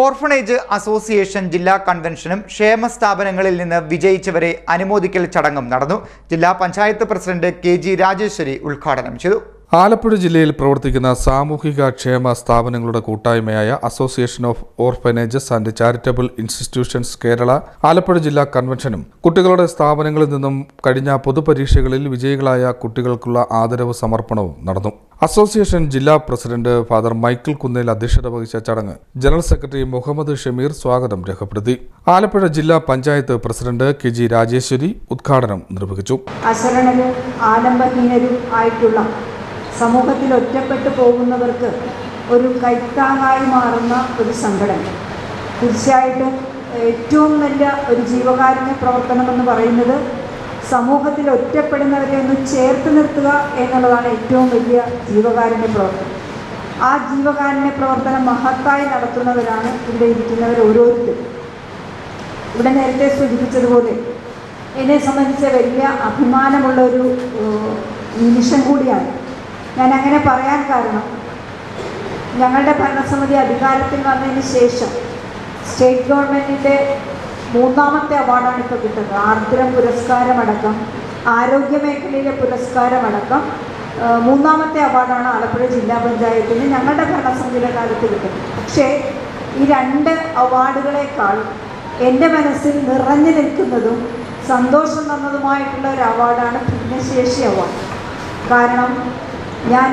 Orphanage association ജില്ലാ കൺവെൻഷനും ക്ഷേമ സ്ഥാപനങ്ങളിൽ നിന്ന് വിജയിച്ചവരെ അനുമോദിക്കൽ ചടങ്ങും നടന്നു. ജില്ലാ panchayat president K G Rajeshwari ഉദ്ഘാടനം ചെയ്തു. ആലപ്പുഴ ജില്ലയിൽ പ്രവർത്തിക്കുന്ന സാമൂഹിക ക്ഷേമ സ്ഥാപനങ്ങളുടെ കൂട്ടായ്മയായ association of orphanages and charitable institutions Kerala Alappuzha ജില്ലാ കൺവെൻഷനും കുട്ടികളുടെ സ്ഥാപനങ്ങളിൽ നിന്നും കഴിഞ്ഞ പൊതുപരീക്ഷകളിൽ വിജയികളായ കുട്ടികൾക്കുള്ള ആദരവ് സമർപ്പണവും നടന്നു. അസോസിയേഷൻ ജില്ലാ പ്രസിഡന്റ് ഫാദർ മൈക്കിൾ കുന്നേൽ അധ്യക്ഷത വഹിച്ച ചടങ്ങ് ജനറൽ സെക്രട്ടറി മുഹമ്മദ് ഷമീർ സ്വാഗതം രേഖപ്പെടുത്തി. ആലപ്പുഴ ജില്ലാ panchayat president K G Rajeshwari ഉദ്ഘാടനം നിർവഹിച്ചു. അശരണരും ആയിട്ടുള്ള സമൂഹത്തിൽ ഒറ്റപ്പെട്ടു പോകുന്നവർക്ക് ഒരു കൈത്താങ്ങായി മാറുന്ന ഒരു സംഘടന തീർച്ചയായിട്ടും ഏറ്റവും നല്ല ഒരു ജീവകാരുണ്യ പ്രവർത്തനമെന്ന് പറയുന്നത് സമൂഹത്തിൽ ഒറ്റപ്പെടുന്നവരെ ഒന്ന് ചേർത്ത് നിർത്തുക എന്നുള്ളതാണ് ഏറ്റവും വലിയ ജീവകാരുണ്യ പ്രവർത്തനം. ആ ജീവകാരുണ്യ പ്രവർത്തനം മഹത്തായി നടത്തുന്നവരാണ് ഇവിടെ ഇരിക്കുന്നവർ ഓരോരുത്തരും. ഇവിടെ നേരത്തെ സൂചിപ്പിച്ചതുപോലെ എന്നെ സംബന്ധിച്ച വലിയ അഭിമാനമുള്ള ഒരു നിമിഷം കൂടിയാണ്. ഞാൻ അങ്ങനെ പറയാൻ കാരണം ഞങ്ങളുടെ ഭരണസമിതി അധികാരത്തിൽ വന്നതിന് ശേഷം സ്റ്റേറ്റ് ഗവൺമെന്റിന്റെ മൂന്നാമത്തെ അവാർഡാണ് ഇപ്പോൾ കിട്ടുന്നത്. ആർദ്രം പുരസ്കാരമടക്കം ആരോഗ്യ മേഖലയിലെ പുരസ്കാരമടക്കം മൂന്നാമത്തെ അവാർഡാണ് ആലപ്പുഴ ജില്ലാ പഞ്ചായത്തിന് ഞങ്ങളുടെ ഭരണസമിതിയുടെ കാലത്ത് കിട്ടുന്നത്. പക്ഷേ ഈ രണ്ട് അവാർഡുകളേക്കാൾ എന്റെ മനസ്സിൽ നിറഞ്ഞു നിൽക്കുന്നതും സന്തോഷം തന്നതുമായിട്ടുള്ള ഒരു അവാർഡാണ് ഭിന്നശേഷി അവാർഡ്. കാരണം ഞാൻ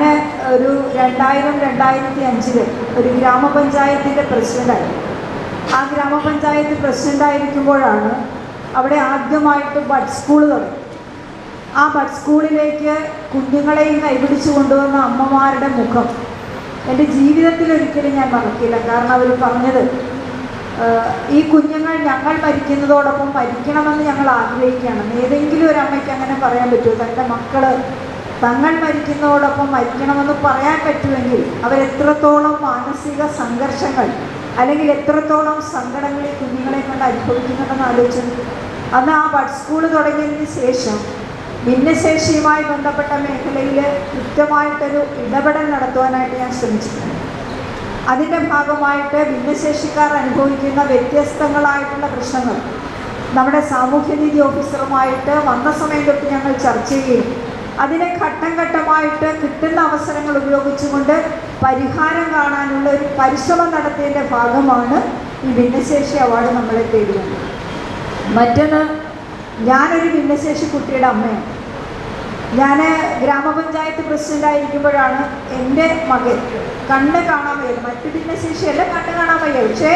ഒരു രണ്ടായിരം രണ്ടായിരത്തി അഞ്ചിൽ ഒരു ഗ്രാമപഞ്ചായത്തിന്റെ പ്രസിഡന്റായി ആ ഗ്രാമപഞ്ചായത്ത് പ്രസിഡന്റായിരിക്കുമ്പോഴാണ് അവിടെ ആദ്യമായിട്ട് ബഡ് സ്കൂൾ തുടങ്ങി. ആ ബഡ് സ്കൂളിലേക്ക് കുഞ്ഞുങ്ങളെയും കൈപിടിച്ചു കൊണ്ടുവന്ന അമ്മമാരുടെ മുഖം എന്റെ ജീവിതത്തിൽ ഒരിക്കലും ഞാൻ മറക്കില്ല. കാരണം അവർ പറഞ്ഞത് ഈ കുഞ്ഞുങ്ങൾ ഞങ്ങൾ മരിക്കുന്നതോടൊപ്പം മരിക്കണമെന്ന് ഞങ്ങൾ ആഗ്രഹിക്കുകയാണ്. ഏതെങ്കിലും ഒരു അമ്മയ്ക്ക് അങ്ങനെ പറയാൻ പറ്റുമോ? തന്റെ മക്കൾ തങ്ങൾ മരിക്കുന്നതോടൊപ്പം മരിക്കണമെന്ന് പറയാൻ പറ്റുമെങ്കിൽ അവരെത്രത്തോളം മാനസിക സംഘർഷങ്ങൾ അല്ലെങ്കിൽ എത്രത്തോളം സങ്കടങ്ങൾ ഈ കുഞ്ഞുങ്ങളെ കൊണ്ട് അനുഭവിക്കുന്നുണ്ടെന്ന് ആലോചിച്ചു അന്ന് ആ ബഡ് സ്കൂൾ തുടങ്ങിയതിന് ശേഷം ഭിന്നശേഷിയുമായി ബന്ധപ്പെട്ട മേഖലയിൽ കൃത്യമായിട്ടൊരു ഇടപെടൽ നടത്തുവാനായിട്ട് ഞാൻ ശ്രമിച്ചിട്ടുണ്ട്. അതിന്റെ ഭാഗമായിട്ട് ഭിന്നശേഷിക്കാർ അനുഭവിക്കുന്ന വ്യത്യസ്തങ്ങളായിട്ടുള്ള പ്രശ്നങ്ങൾ. നമ്മുടെ സാമൂഹ്യനീതി ഓഫീസറുമായിട്ട് വന്ന സമയം ഞങ്ങൾ ചർച്ച ചെയ്യുകയും അതിനെ ഘട്ടം ഘട്ടമായിട്ട് കിട്ടുന്ന അവസരങ്ങൾ ഉപയോഗിച്ചുകൊണ്ട് പരിഹാരം കാണാനുള്ള ഒരു പരിശ്രമം നടത്തിയതിന്റെ ഭാഗമാണ് ഈ ഭിന്നശേഷി അവാർഡ് നമ്മളെ തേടി വന്നത് മറ്റൊന്ന് ഞാനൊരു ഭിന്നശേഷി കുട്ടിയുടെ അമ്മയാണ്. ഞാൻ ഗ്രാമപഞ്ചായത്ത് പ്രസിഡന്റായിരിക്കുമ്പോഴാണ് എന്റെ മകൻ കണ്ണ് കാണാൻ വയ്യ മറ്റു ഭിന്നശേഷിയല്ല കണ്ണ് കാണാൻ വയ്യ പക്ഷേ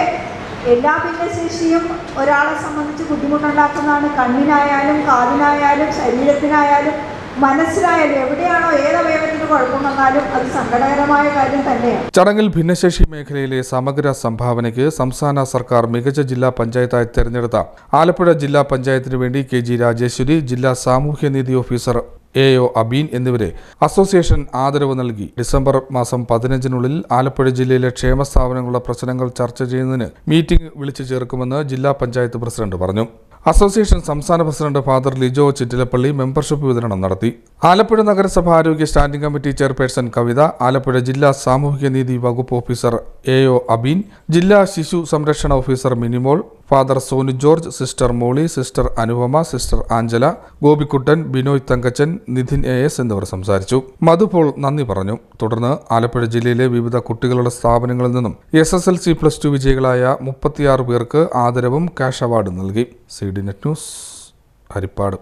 എല്ലാ ഭിന്നശേഷിയും ഒരാളെ സംബന്ധിച്ച് ബുദ്ധിമുട്ടുണ്ടാക്കുന്നതാണ് കണ്ണിനായാലും കാതിനായാലും ശരീരത്തിനായാലും മനസ്സിലായാലും എവിടെയാണോ ഏതവയവത്തിന് കുഴപ്പം വന്നാലും അത് സങ്കടകരമായ കാര്യം തന്നെയാണ്. ചടങ്ങിൽ ഭിന്നശേഷി മേഖലയിലെ സമഗ്ര സംഭാവനയ്ക്ക് സംസ്ഥാന സർക്കാർ മികച്ച ജില്ലാ പഞ്ചായത്തായി തെരഞ്ഞെടുത്ത ആലപ്പുഴ ജില്ലാ പഞ്ചായത്തിന് വേണ്ടി കെ ജി രാജേശ്വരി ജില്ലാ സാമൂഹ്യനീതി ഓഫീസർ എ ഒ അബീൻ എന്നിവരെ അസോസിയേഷൻ ആദരവ് നൽകി. ഡിസംബർ മാസം പതിനഞ്ചിനുള്ളിൽ ആലപ്പുഴ ജില്ലയിലെ ക്ഷേമ സ്ഥാപനങ്ങളുടെ പ്രശ്നങ്ങൾ ചർച്ച ചെയ്യുന്നതിന് മീറ്റിംഗ് വിളിച്ചു ചേർക്കുമെന്ന് ജില്ലാ പഞ്ചായത്ത് പ്രസിഡന്റ് പറഞ്ഞു. അസോസിയേഷൻ സംസ്ഥാന president father Lijo Chittilappally membership വിതരണം നടത്തി. ആലപ്പുഴ നഗരസഭ ആരോഗ്യ standing committee chairperson Kavitha Alappuzha ജില്ലാ സാമൂഹിക നീതി വകുപ്പ് ഓഫീസർ എ ഒ അബീൻ ജില്ലാ ശിശു സംരക്ഷണ officer Minimol father Sonu George sister Molly sister Anupama sister Angela Gopikuttan Binoy Thankachan Nidhin A S എന്നിവർ സംസാരിച്ചു. മധുപോൾ നന്ദി പറഞ്ഞു. തുടർന്ന് ആലപ്പുഴ ജില്ലയിലെ വിവിധ കുട്ടികളുടെ സ്ഥാപനങ്ങളിൽ നിന്നും S S L C plus two വിജയികളായ മുപ്പത്തിയാറ് പേർക്ക് ആദരവും ക്യാഷ് അവാർഡും നൽകി. C D net news Haripad.